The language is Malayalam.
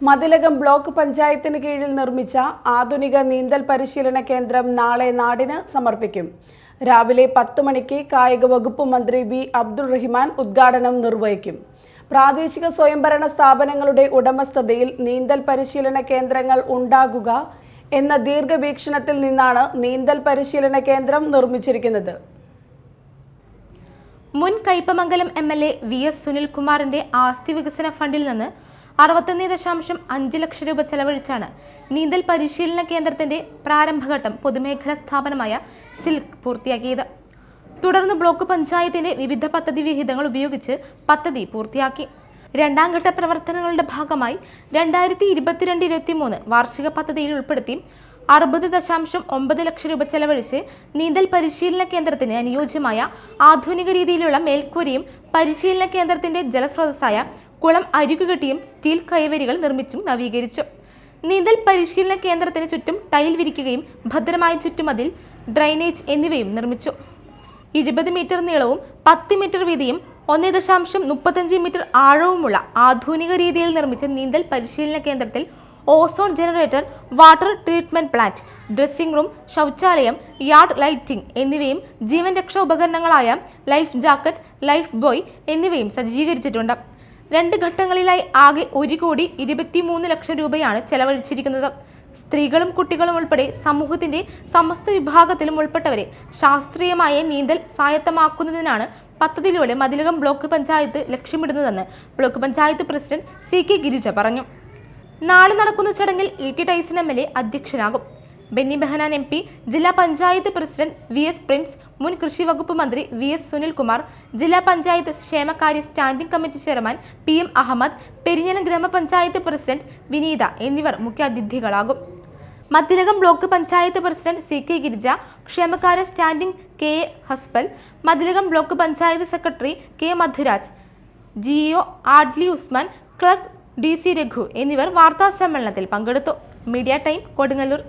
മതിലകം ബ്ലോക്ക് പഞ്ചായത്തിന് കീഴിൽ നിർമ്മിച്ച ആധുനിക നീന്തൽ പരിശീലന കേന്ദ്രം നാളെ നാടിന് സമർപ്പിക്കും. രാവിലെ പത്ത് മണിക്ക് കായിക വകുപ്പ് മന്ത്രി വി അബ്ദുൾ റഹ്മാൻ ഉദ്ഘാടനം നിർവഹിക്കും. പ്രാദേശിക സ്വയംഭരണ സ്ഥാപനങ്ങളുടെ ഉടമസ്ഥതയിൽ നീന്തൽ പരിശീലന കേന്ദ്രങ്ങൾ ഉണ്ടാകുക എന്ന ദീർഘവീക്ഷണത്തിൽ നിന്നാണ് നീന്തൽ പരിശീലന കേന്ദ്രം നിർമ്മിച്ചിരിക്കുന്നത്. മുൻ Kaipamangalam M L A V S സുനിൽകുമാറിന്റെ ആസ്തി വികസന ഫണ്ടിൽ നിന്ന് അറുപത്തൊന്ന് ദശാംശം അഞ്ച് ലക്ഷം രൂപ ചെലവഴിച്ചാണ് നീന്തൽ പരിശീലന കേന്ദ്രത്തിന്റെ പ്രാരംഭഘട്ടം പൊതുമേഖലാ സ്ഥാപനമായ സിൽക്ക് പൂർത്തിയാക്കിയത്. തുടർന്ന് ബ്ലോക്ക് പഞ്ചായത്തിന്റെ വിവിധ പദ്ധതി വിഹിതങ്ങൾ ഉപയോഗിച്ച് പദ്ധതി പൂർത്തിയാക്കി. രണ്ടാം ഘട്ട പ്രവർത്തനങ്ങളുടെ ഭാഗമായി രണ്ടായിരത്തി ഇരുപത്തിരണ്ട് ഇരുപത്തി മൂന്ന് വാർഷിക പദ്ധതിയിൽ ഉൾപ്പെടുത്തി അറുപത് ദശാംശം ഒമ്പത് ലക്ഷം രൂപ ചെലവഴിച്ച് നീന്തൽ പരിശീലന കേന്ദ്രത്തിന് അനുയോജ്യമായ ആധുനിക രീതിയിലുള്ള മേൽക്കൂരയും പരിശീലന കേന്ദ്രത്തിന്റെ ജലസ്രോതസ്സായ കുളം അരികുകെട്ടിയും സ്റ്റീൽ കൈവരികൾ നിർമ്മിച്ചും നവീകരിച്ചു. നീന്തൽ പരിശീലന കേന്ദ്രത്തിന് ചുറ്റും ടൈൽ വിരിക്കുകയും ഭദ്രമായ ചുറ്റുമതിൽ ഡ്രൈനേജ് എന്നിവയും നിർമ്മിച്ചു. ഇരുപത് മീറ്റർ നീളവും പത്ത് മീറ്റർ വീതിയും ഒന്നേ ദശാംശം മുപ്പത്തഞ്ച് മീറ്റർ ആഴവുമുള്ള ആധുനിക രീതിയിൽ നിർമ്മിച്ച നീന്തൽ പരിശീലന കേന്ദ്രത്തിൽ ozone generator water treatment plant dressing room ശൗചാലയം യാർഡ് ലൈറ്റിംഗ് എന്നിവയും ജീവൻ രക്ഷാ ഉപകരണങ്ങളായ ലൈഫ് ജാക്കറ്റ് ലൈഫ് ബോയ് എന്നിവയും സജ്ജീകരിച്ചിട്ടുണ്ട്. രണ്ട് ഘട്ടങ്ങളിലായി ആകെ ഒരു കോടി ഇരുപത്തിമൂന്ന് ലക്ഷം രൂപയാണ് ചെലവഴിച്ചിരിക്കുന്നത്. സ്ത്രീകളും കുട്ടികളും ഉൾപ്പെടെ സമൂഹത്തിന്റെ സമസ്ത വിഭാഗത്തിലും ഉൾപ്പെട്ടവരെ ശാസ്ത്രീയമായ നീന്തൽ സ്വായത്തമാക്കുന്നതിനാണ് പദ്ധതിയിലൂടെ മതിലകം ബ്ലോക്ക് പഞ്ചായത്ത് ലക്ഷ്യമിടുന്നതെന്ന് block panchayat president C K Girija പറഞ്ഞു. നാളെ നടക്കുന്ന ചടങ്ങിൽ E T Tyson M L A അധ്യക്ഷനാകും. Benny Behanan M P ജില്ലാ panchayat president V S Prince മുൻ കൃഷി വകുപ്പ് മന്ത്രി വി എസ് സുനിൽകുമാർ ജില്ലാ പഞ്ചായത്ത് ക്ഷേമകാര്യ standing committee chairman P M Ahammed Perinjanam ഗ്രാമപഞ്ചായത്ത് പ്രസിഡന്റ് വിനീത എന്നിവർ മുഖ്യാതിഥികളാകും. Mathilakam block panchayat president C K Girija ക്ഷേമകാര്യ standing K A Haspal Mathilakam block panchayat secretary K Madhuraj ജിഒ ആഡ്ലി Usman clerk D C Raghu എന്നിവർ വാർത്താ സമ്മേളനത്തിൽ പങ്കെടുത്തു. Media time Kodungallur.